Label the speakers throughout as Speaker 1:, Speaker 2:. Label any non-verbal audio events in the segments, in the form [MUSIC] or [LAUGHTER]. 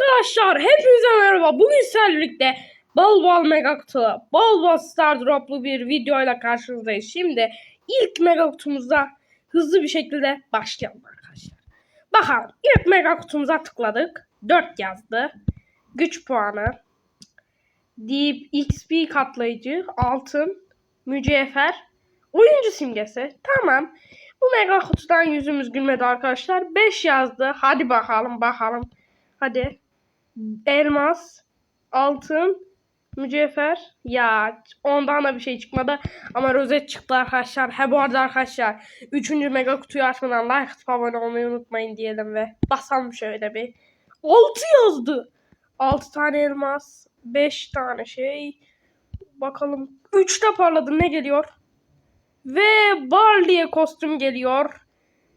Speaker 1: Arkadaşlar hepinize merhaba. Bugün sizlerle birlikte bol bol mega kutu, bol bol star droplu bir videoyla karşınızdayız. Şimdi ilk mega kutumuzda hızlı bir şekilde başlayalım arkadaşlar. Bakalım ilk mega kutumuza tıkladık. 4 yazdı. Güç puanı. Deep XP katlayıcı, altın, mücevher, oyuncu simgesi. Tamam. Bu mega kutudan yüzümüz gülmedi arkadaşlar. 5 yazdı. Hadi bakalım bakalım. Hadi. Elmas, altın, mücevher. Ya ondan da bir şey çıkmadı. Ama rozet çıktı arkadaşlar. He bu arada arkadaşlar. Üçüncü mega kutuyu açmadan like atıp abone olmayı unutmayın diyelim ve basalım şöyle bir. 6 yazdı. 6 tane elmas. 5 tane şey. Bakalım. 3 de parladı. Ne geliyor? Ve Barley'e kostüm geliyor.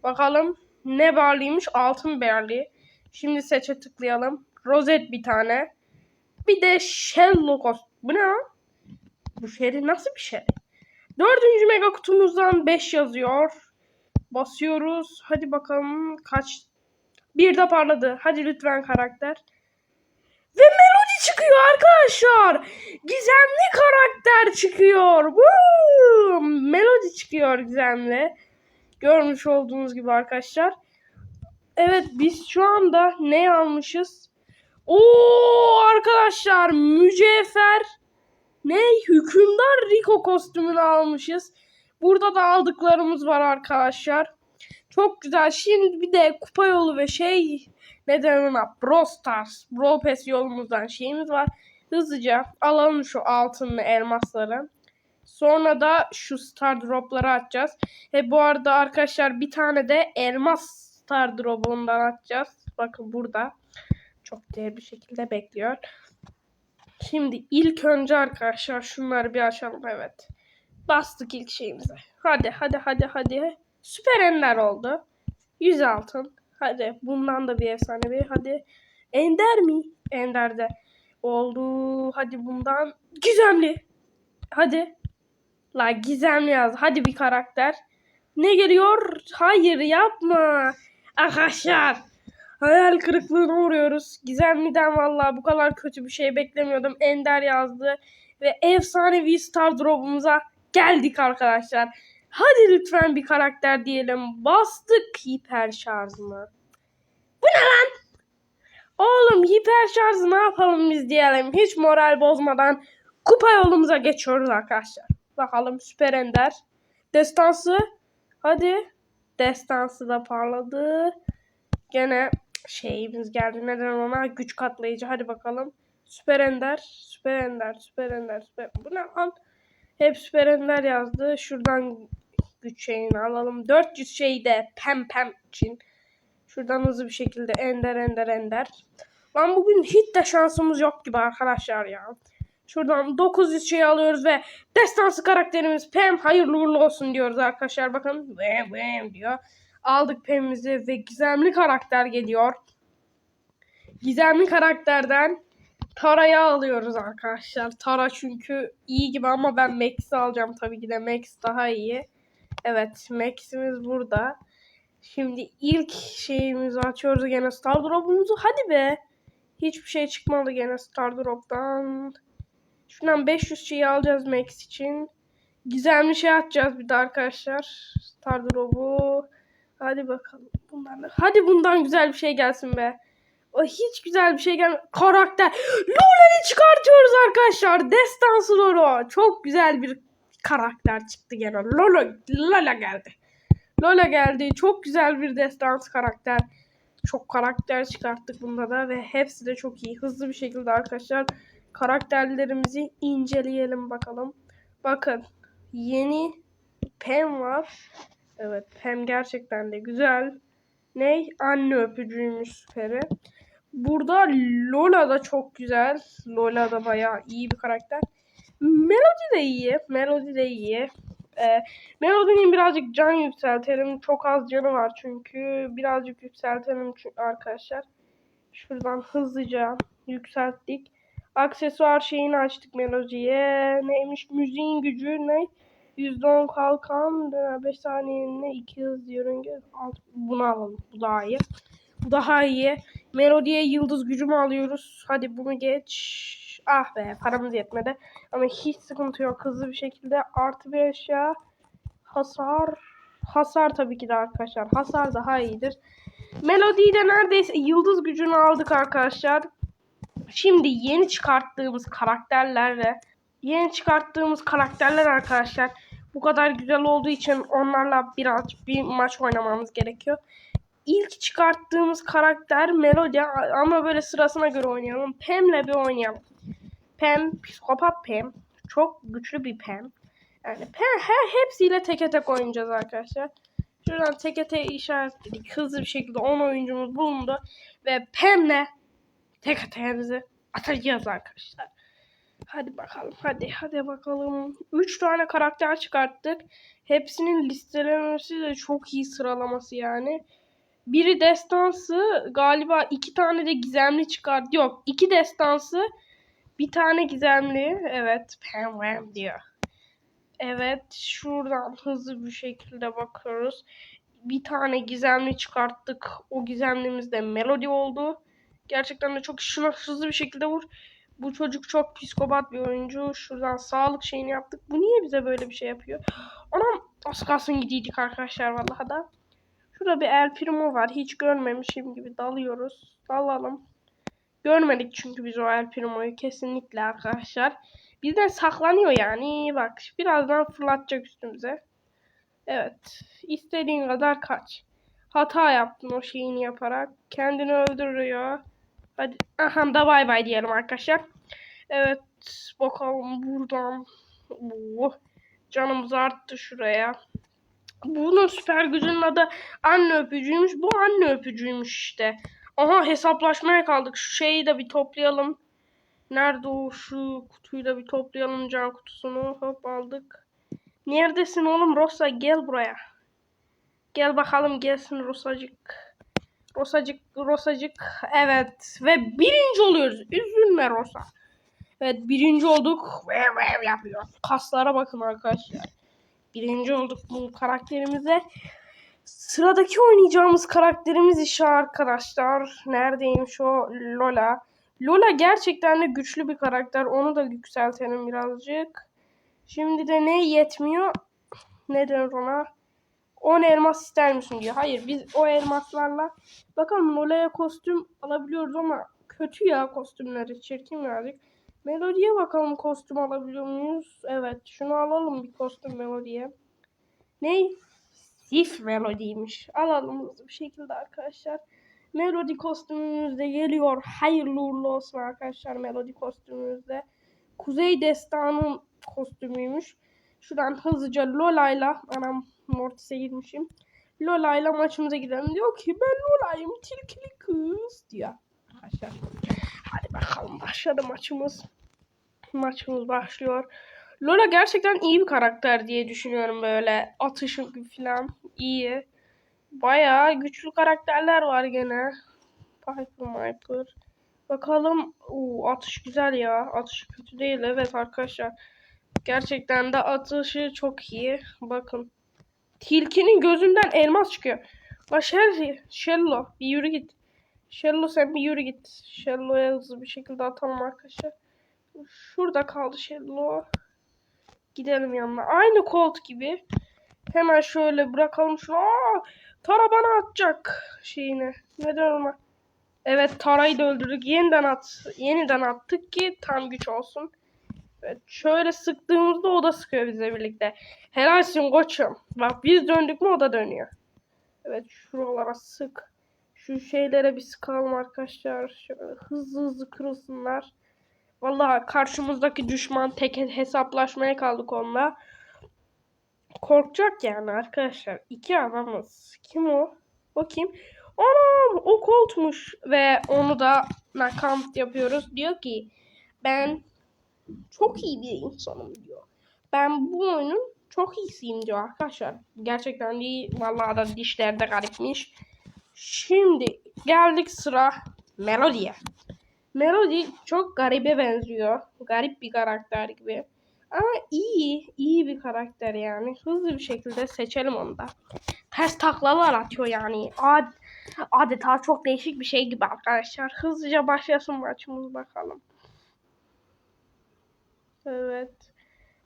Speaker 1: Bakalım ne Barley'miş? Altın Barley. Şimdi seçe tıklayalım. Rozet bir tane. Bir de Shello kostüm. Bu ne lan? Bu Shelly nasıl bir şey? Dördüncü mega kutumuzdan 5 yazıyor. Basıyoruz. Hadi bakalım kaç. Bir de parladı. Hadi lütfen karakter. Ve Melody çıkıyor arkadaşlar. Gizemli karakter çıkıyor. Woo! Melody çıkıyor gizemli. Görmüş olduğunuz gibi arkadaşlar. Evet biz şu anda ne almışız? Oo arkadaşlar mücevher ne hükümdar Rico kostümünü almışız. Burada da aldıklarımız var arkadaşlar. Çok güzel. Şimdi bir de kupa yolu ve şey neden ona Brawl Stars, Brawl Pass yolumuzdan şeyimiz var. Hızlıca alalım şu altınlı elmasları. Sonra da şu star dropları atacağız. Ve bu arada arkadaşlar bir tane de elmas star drop'undan atacağız. Bakın burada. Çok değerli bir şekilde bekliyor. Şimdi ilk önce arkadaşlar şunları bir açalım. Evet. Bastık ilk şeyimize. Hadi hadi hadi hadi. Süper ender oldu. 100 altın. Hadi bundan da bir efsane bir. Hadi. Ender mi? Ender'de oldu. Hadi bundan gizemli. Hadi. La gizemli yaz. Hadi bir karakter. Ne geliyor? Hayır yapma. Arkadaşlar. Hayal kırıklığına uğruyoruz. Gizemli'den vallahi bu kadar kötü bir şey beklemiyordum. Ender yazdı. Ve efsanevi star drop'umuza geldik arkadaşlar. Hadi lütfen bir karakter diyelim. Bastık hiper şarjını. Bu ne lan? Oğlum hiper şarjı ne yapalım biz diyelim. Hiç moral bozmadan kupa yolumuza geçiyoruz arkadaşlar. Bakalım süper ender. Destansı. Hadi. Destansı da parladı. Gene şeyimiz geldi. Neden ona? Güç katlayıcı. Hadi bakalım. Süper ender. Süper ender. Süper ender. Süper... Bu ne lan? Hep süper ender yazdı. Şuradan güç şeyini alalım. 400 şeyi de pem pem için. Şuradan hızlı bir şekilde ender ender ender. Lan bugün hiç de şansımız yok gibi arkadaşlar ya. Şuradan 900 şey alıyoruz ve destansı karakterimiz Pem hayırlı uğurlu olsun diyoruz arkadaşlar. Bakın ve ve diyor. Aldık Pem'imizi ve gizemli karakter geliyor. Gizemli karakterden Tara'yı alıyoruz arkadaşlar. Tara çünkü iyi gibi ama ben Max'i alacağım tabii ki de. Max daha iyi. Evet Max'imiz burada. Şimdi ilk şeyimizi açıyoruz gene Star Drop'umuzu. Hadi be. Hiçbir şey çıkmadı gene Star Drop'tan. Şundan 500 şeyi alacağız Max için. Gizemli şey atacağız bir de arkadaşlar. Star Drop'u. Hadi bakalım. Bundan da. Hadi bundan güzel bir şey gelsin be. O hiç güzel bir şey gelmedi. Karakter. Lola'yı çıkartıyoruz arkadaşlar. Destansı Lola. Çok güzel bir karakter çıktı gene. Lola, Lola geldi. Lola geldi. Çok güzel bir destansı karakter. Çok karakter çıkarttık bunda da ve hepsi de çok iyi. Hızlı bir şekilde arkadaşlar karakterlerimizi inceleyelim bakalım. Bakın yeni Pem var. Evet Pem gerçekten de güzel. Ney? Anne öpücüğümüş süperi. Burada Lola da çok güzel. Lola da bayağı iyi bir karakter. Melody de iyi. Melody de iyi. Ee, Melody'nin birazcık can yükseltelim. Çok az canı var çünkü. Birazcık yükseltelim arkadaşlar. Şuradan hızlıca yükselttik. Aksesuar şeyini açtık Melody'ye. Neymiş? Müziğin gücü ne? %10 kalkan, 5 saniyenin 2 hız yörünge. Bunu alalım. Bu daha iyi. Bu daha iyi. Melodiye yıldız gücümü alıyoruz. Hadi bunu geç. Ah be paramız yetmedi. Ama hiç sıkıntı yok. Hızlı bir şekilde artı bir eşya. Hasar. Hasar tabii ki de arkadaşlar. Hasar daha iyidir. Melodiyi de neredeyse yıldız gücünü aldık arkadaşlar. Şimdi yeni çıkarttığımız karakterlerle yeni çıkarttığımız karakterler arkadaşlar bu kadar güzel olduğu için onlarla biraz bir maç oynamamız gerekiyor. İlk çıkarttığımız karakter Melody ama böyle sırasına göre oynayalım. Pam'le bir oynayalım. Pam, psikopat Pam. Çok güçlü bir Pam. Yani Pam, her hepsiyle teke tek oynayacağız arkadaşlar. Şuradan teke tek işaretledik. Hızlı bir şekilde 10 oyuncumuz bulundu. Ve Pam'le tek atağımızı atacağız arkadaşlar. Hadi bakalım. Hadi hadi bakalım. 3 tane karakter çıkarttık. Hepsinin listelemesi de çok iyi sıralaması yani. Biri destansı galiba iki tane de gizemli çıkardı. Yok iki destansı bir tane gizemli. Evet pam diyor. Evet şuradan hızlı bir şekilde bakıyoruz. Bir tane gizemli çıkarttık. O gizemlimiz de Melody oldu. Gerçekten de çok şuna hızlı bir şekilde vur. Bu çocuk çok psikopat bir oyuncu. Şuradan sağlık şeyini yaptık. Bu niye bize böyle bir şey yapıyor? Anam az kalsın gidiydik arkadaşlar vallahi da. Şurada bir El Primo var. Hiç görmemişim gibi dalıyoruz. Dalalım. Görmedik çünkü biz o El Primo'yu kesinlikle arkadaşlar. Bizden saklanıyor yani. Bak birazdan fırlatacak üstümüze. Evet. İstediğin kadar kaç. Hata yaptın o şeyini yaparak. Kendini öldürüyor. Hadi. Aha da bay bay diyelim arkadaşlar. Evet. Bakalım buradan. Oo, canımız arttı şuraya. Bunun süper gücünün adı anne öpücüğüymüş. Bu anne öpücüğüymüş işte. Aha hesaplaşmaya kaldık. Şu şeyi de bir toplayalım. Nerede o şu kutuyu da bir toplayalım can kutusunu. Hop aldık. Neredesin oğlum Rosa gel buraya. Gel bakalım gelsin Rosacık. Rosacık Rosacık. Evet ve birinci oluyoruz. Üzülme Rosa. Evet birinci olduk. Vev vev yapıyor. Kaslara bakın arkadaşlar. Birinci olduk bu karakterimize. Sıradaki oynayacağımız karakterimiz işe arkadaşlar. Neredeymiş o Lola. Lola gerçekten de güçlü bir karakter. Onu da yükseltelim birazcık. Şimdi de ne yetmiyor? Ne denir ona? 10 elmas ister misin diyor. Hayır biz o elmaslarla bakalım Lola'ya kostüm alabiliyoruz ama kötü ya kostümleri. Çirkin birazcık. Melodiye bakalım kostüm alabiliyor muyuz? Evet şunu alalım bir kostüm Melodiye. Ne? Sif Melody'ymiş. Alalım hızlı bir şekilde arkadaşlar. Melody kostümümüz de geliyor. Hayırlı uğurlu olsun arkadaşlar Melody kostümümüzde. Kuzey Destanı'nın kostümüymüş. Şuradan hızlıca Lola'yla anam Mortis'e girmişim. Lola'yla maçımıza gidelim. Diyor ki ben Lola'yım tilkili kız diyor. Arkadaşlar. Hadi bakalım başladı maçımız. Maçımız başlıyor. Lola gerçekten iyi bir karakter diye düşünüyorum böyle. Atışı falan iyi. Bayağı güçlü karakterler var gene. Piper Piper. Bakalım. Uu, atış güzel ya. Atış kötü değil. Evet arkadaşlar. Gerçekten de atışı çok iyi. Bakın. Tilkinin gözünden elmas çıkıyor. Shelly. Shello. Bir yürü git. Shello sen bir yürü git. Shello'ya hızlı bir şekilde atalım arkadaşlar. Şurada kaldı Shello. Gidelim yanına. Aynı Colt gibi. Hemen şöyle bırakalım şunu. Aa, Tara bana atacak şeyini. Neden ona? Evet Tara'yı da öldürdük. Yeniden at. Yeniden attık ki tam güç olsun. Şöyle sıktığımızda o da sıkıyor bize birlikte. Helalsin koçum. Bak biz döndük mü o da dönüyor. Evet şuralara sık. Şu şeylere bir sıkalım arkadaşlar. Şöyle hızlı hızlı kırılsınlar. Vallahi karşımızdaki düşman tek hesaplaşmaya kaldık onunla. Korkacak yani arkadaşlar. İki adamız. Kim o? Bakayım. Anam o koltmuş. Ve onu da nakant yapıyoruz. Diyor ki ben çok iyi bir insanım diyor. Ben bu oyunun çok iyisiyim diyor arkadaşlar. Gerçekten iyi. Vallahi da dişler de garipmiş. Şimdi geldik sıra Melody'ye. Melody çok garibe benziyor. Garip bir karakter gibi. Ama iyi, iyi bir karakter yani. Hızlı bir şekilde seçelim onu da. Ters taklalar atıyor yani. Ad adeta çok değişik bir şey gibi arkadaşlar. Hızlıca başlasın maçımız bakalım. Evet.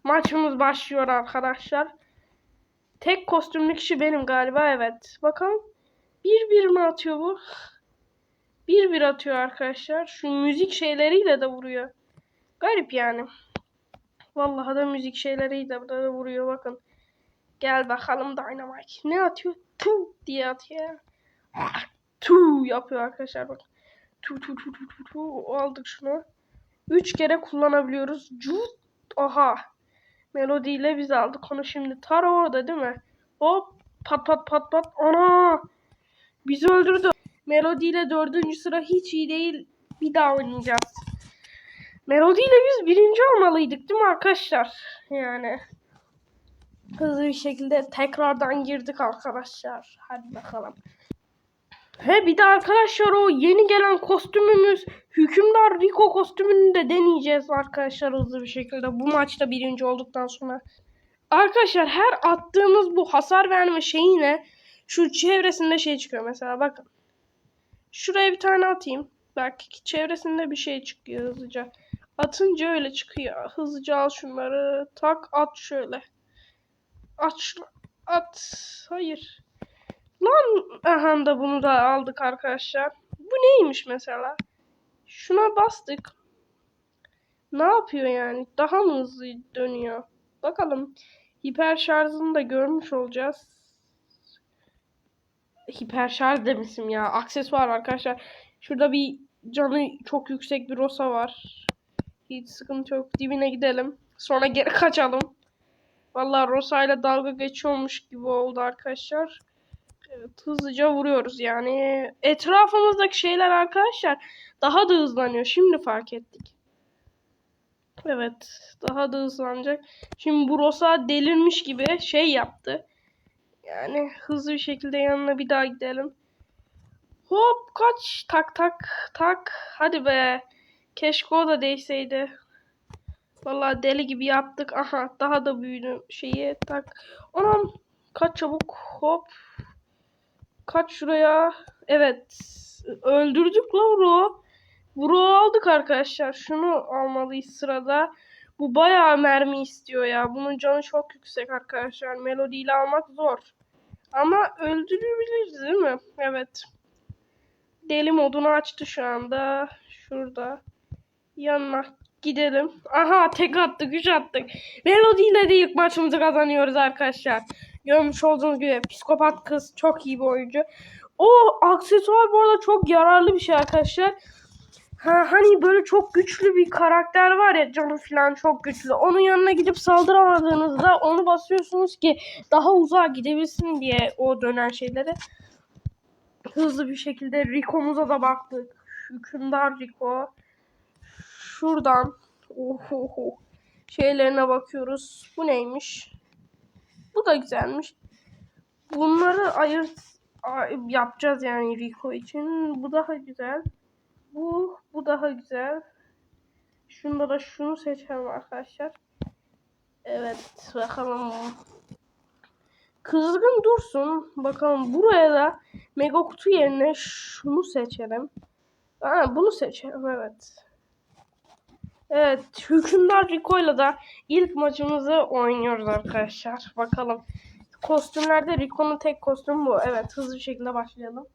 Speaker 1: Maçımız başlıyor arkadaşlar. Tek kostümlü kişi benim galiba evet. Bakalım. Bir bir mi atıyor bu? Bir bir atıyor arkadaşlar. Şu müzik şeyleriyle de vuruyor. Garip yani. Vallahi da müzik şeyleriyle de vuruyor bakın. Gel bakalım Dynamite. Ne atıyor? Tu diye atıyor. Tu yapıyor arkadaşlar bak. Tu tu tu tu tu tu. Aldık şunu. Üç kere kullanabiliyoruz. Cut. Aha. Melody ile biz aldık onu şimdi. Tara orada değil mi? Hop. Pat pat pat pat. Ana. Bizi öldürdü. Melody ile dördüncü sıra hiç iyi değil. Bir daha oynayacağız. Melody ile biz birinci olmalıydık değil mi arkadaşlar? Yani hızlı bir şekilde tekrardan girdik arkadaşlar. Hadi bakalım. He bir de arkadaşlar o yeni gelen kostümümüz Hükümdar Rico kostümünü de deneyeceğiz arkadaşlar hızlı bir şekilde. Bu maçta birinci olduktan sonra. Arkadaşlar her attığımız bu hasar verme şeyine şu çevresinde şey çıkıyor mesela bakın. Şuraya bir tane atayım. Belki çevresinde bir şey çıkıyor hızlıca. Atınca öyle çıkıyor. Hızlıca al şunları. Tak at şöyle. At şunu. At. Hayır. Lan aha da bunu da aldık arkadaşlar. Bu neymiş mesela? Şuna bastık. Ne yapıyor yani? Daha mı hızlı dönüyor? Bakalım. Hiper şarjını da görmüş olacağız. Hiper şarj demişim ya. Aksesuar arkadaşlar. Şurada bir canı çok yüksek bir Rosa var. Hiç sıkıntı yok. Dibine gidelim. Sonra geri [LAUGHS] kaçalım. Vallahi Rosa ile dalga geçiyormuş gibi oldu arkadaşlar. Evet, hızlıca vuruyoruz yani. Etrafımızdaki şeyler arkadaşlar daha da hızlanıyor. Şimdi fark ettik. Evet, daha da hızlanacak. Şimdi bu Rosa delirmiş gibi şey yaptı. Yani hızlı bir şekilde yanına bir daha gidelim. Hop kaç tak tak tak. Hadi be. Keşke o da değseydi. Vallahi deli gibi yaptık. Aha daha da büyüdü şeyi tak. Anam kaç çabuk hop. Kaç şuraya. Evet. Öldürdük la Bro. Bro aldık arkadaşlar. Şunu almalıyız sırada. Bu bayağı mermi istiyor ya. Bunun canı çok yüksek arkadaşlar. Melody ile almak zor. Ama öldürebiliriz değil mi? Evet. Deli modunu açtı şu anda. Şurada. Yanına gidelim. Aha tek attık, üç attık. Melody ile de ilk maçımızı kazanıyoruz arkadaşlar. Görmüş olduğunuz gibi psikopat kız çok iyi bir oyuncu. O aksesuar bu arada çok yararlı bir şey arkadaşlar. Ha, hani böyle çok güçlü bir karakter var ya canı falan çok güçlü. Onun yanına gidip saldıramadığınızda onu basıyorsunuz ki daha uzağa gidebilsin diye o dönen şeyleri. Hızlı bir şekilde Rico'muza da baktık. Hükümdar Rico. Şuradan oho, şeylerine bakıyoruz. Bu neymiş? Bu da güzelmiş. Bunları ayırt ay- yapacağız yani Rico için. Bu daha güzel. Bu bu daha güzel. Şunda da şunu seçelim arkadaşlar. Evet bakalım. Kızgın dursun. Bakalım buraya da mega kutu yerine şunu seçelim. Aa, bunu seçelim evet. Evet Hükümdar Rico'yla da ilk maçımızı oynuyoruz arkadaşlar. Bakalım. Kostümlerde Rico'nun tek kostümü bu. Evet hızlı bir şekilde başlayalım.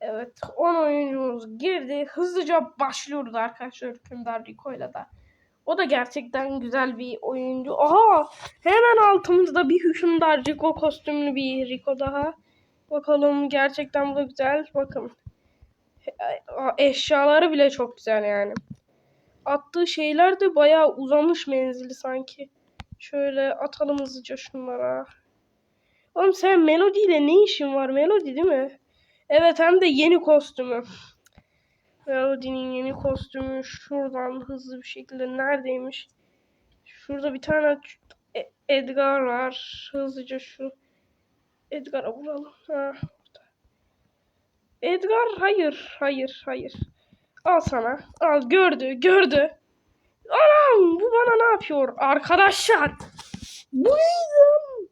Speaker 1: Evet 10 oyuncumuz girdi. Hızlıca başlıyoruz arkadaşlar Hükümdar Rico'yla da. O da gerçekten güzel bir oyuncu. Aha hemen altımızda bir Hükümdar Rico kostümlü bir Rico daha. Bakalım gerçekten bu da güzel. Bakın. Eşyaları bile çok güzel yani. Attığı şeyler de bayağı uzamış menzili sanki. Şöyle atalım hızlıca şunlara. Oğlum sen Melody ile ne işin var? Melody değil mi? Evet hem de yeni kostümü. Melody'nin yeni kostümü şuradan hızlı bir şekilde neredeymiş? Şurada bir tane E- Edgar var. Hızlıca şu Edgar'a vuralım. Ha. Edgar hayır hayır hayır. Al sana. Al gördü gördü. Anam bu bana ne yapıyor arkadaşlar? Bu neydi?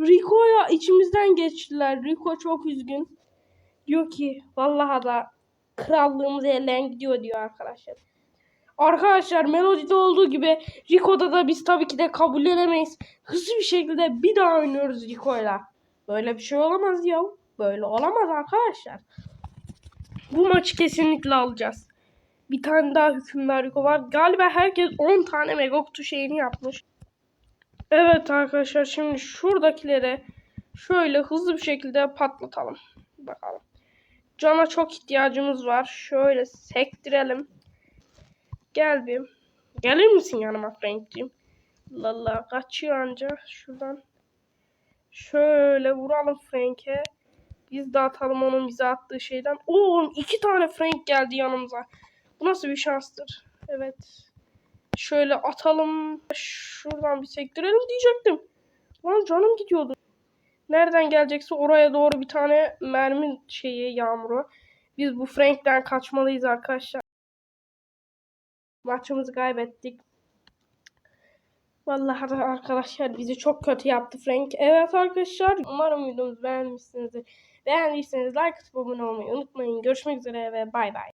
Speaker 1: Rico'ya içimizden geçtiler. Rico çok üzgün. Diyor ki vallahi da krallığımız elden gidiyor diyor arkadaşlar. Arkadaşlar Melody'de olduğu gibi Rico'da da biz tabii ki de kabul edemeyiz. Hızlı bir şekilde bir daha oynuyoruz Rico'yla. Böyle bir şey olamaz ya. Böyle olamaz arkadaşlar. Bu maçı kesinlikle alacağız. Bir tane daha hükümdar Rico var. Galiba herkes 10 tane Megoktu şeyini yapmış. Evet arkadaşlar şimdi şuradakileri şöyle hızlı bir şekilde patlatalım. Bakalım. Cana çok ihtiyacımız var. Şöyle sektirelim. Gel bir. Gelir misin yanıma Frank'ciğim? Lala kaçıyor anca şuradan. Şöyle vuralım Frank'e. Biz de atalım onun bize attığı şeyden. Oo iki tane Frank geldi yanımıza. Bu nasıl bir şanstır? Evet. Şöyle atalım. Şuradan bir sektirelim diyecektim. Lan canım gidiyordu. Nereden gelecekse oraya doğru bir tane mermi şeyi yağmuru. Biz bu Frank'ten kaçmalıyız arkadaşlar. Maçımızı kaybettik. Vallahi arkadaşlar bizi çok kötü yaptı Frank. Evet arkadaşlar umarım videomuzu beğenmişsinizdir. Beğendiyseniz like atıp abone olmayı unutmayın. Görüşmek üzere ve bay bay.